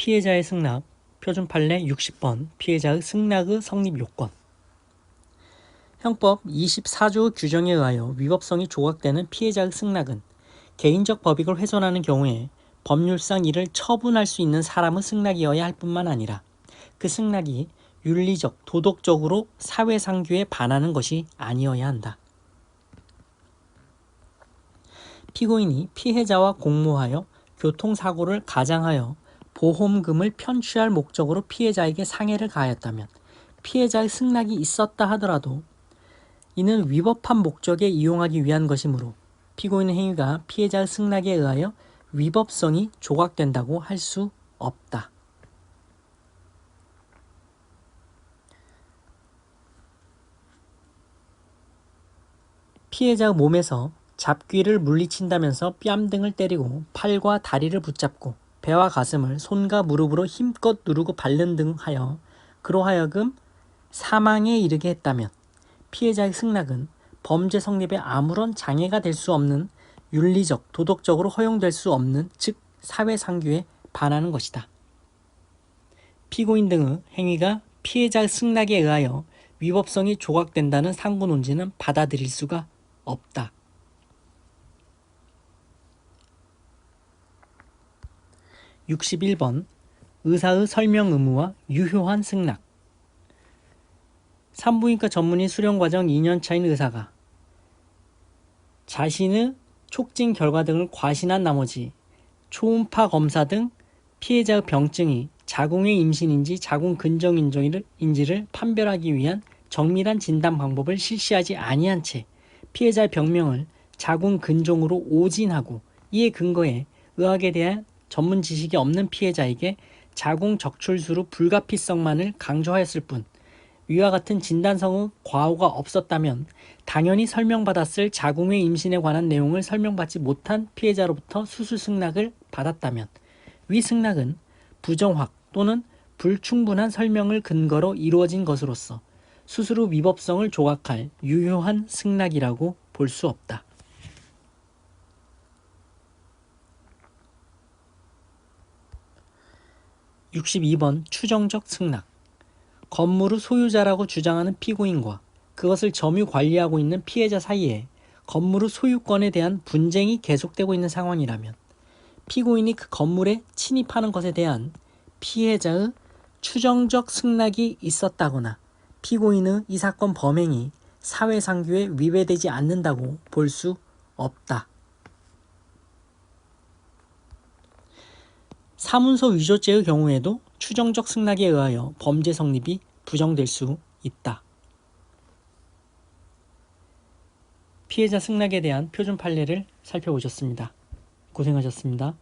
피해자의 승낙, 표준 판례 60번, 피해자의 승낙의 성립 요건. 형법 24조 규정에 의하여 위법성이 조각되는 피해자의 승낙은 개인적 법익을 훼손하는 경우에 법률상 이를 처분할 수 있는 사람의 승낙이어야 할 뿐만 아니라 그 승낙이 윤리적, 도덕적으로 사회상규에 반하는 것이 아니어야 한다. 피고인이 피해자와 공모하여 교통사고를 가장하여 보험금을 편취할 목적으로 피해자에게 상해를 가하였다면 피해자의 승낙이 있었다 하더라도 이는 위법한 목적에 이용하기 위한 것이므로 피고인의 행위가 피해자의 승낙에 의하여 위법성이 조각된다고 할 수 없다. 피해자의 몸에서 잡귀를 물리친다면서 뺨 등을 때리고 팔과 다리를 붙잡고 배와 가슴을 손과 무릎으로 힘껏 누르고 밟는 등 하여 그로하여금 사망에 이르게 했다면 피해자의 승낙은 범죄 성립에 아무런 장애가 될 수 없는 윤리적, 도덕적으로 허용될 수 없는 즉 사회상규에 반하는 것이다. 피고인 등의 행위가 피해자의 승낙에 의하여 위법성이 조각된다는 상고 논지는 받아들일 수가 없다. 61번 의사의 설명 의무와 유효한 승낙. 산부인과 전문의 수련과정 2년차인 의사가 자신의 촉진 결과 등을 과신한 나머지 초음파 검사 등 피해자의 병증이 자궁의 임신인지 자궁 근정인지를 판별하기 위한 정밀한 진단 방법을 실시하지 아니한 채 피해자의 병명을 자궁 근종으로 오진하고 이에 근거해 의학에 대한 전문 지식이 없는 피해자에게 자궁 적출수로 불가피성만을 강조하였을 뿐 위와 같은 진단성의 과오가 없었다면 당연히 설명받았을 자궁의 임신에 관한 내용을 설명받지 못한 피해자로부터 수술 승낙을 받았다면 위 승낙은 부정확 또는 불충분한 설명을 근거로 이루어진 것으로서 수술 후 위법성을 조각할 유효한 승낙이라고 볼 수 없다. 62번 추정적 승낙 건물의 소유자라고 주장하는 피고인과 그것을 점유 관리하고 있는 피해자 사이에 건물의 소유권에 대한 분쟁이 계속되고 있는 상황이라면 피고인이 그 건물에 침입하는 것에 대한 피해자의 추정적 승낙이 있었다거나 피고인의 이 사건 범행이 사회상규에 위배되지 않는다고 볼 수 없다. 사문서 위조죄의 경우에도 추정적 승낙에 의하여 범죄 성립이 부정될 수 있다. 피해자 승낙에 대한 표준 판례를 살펴보셨습니다. 고생하셨습니다.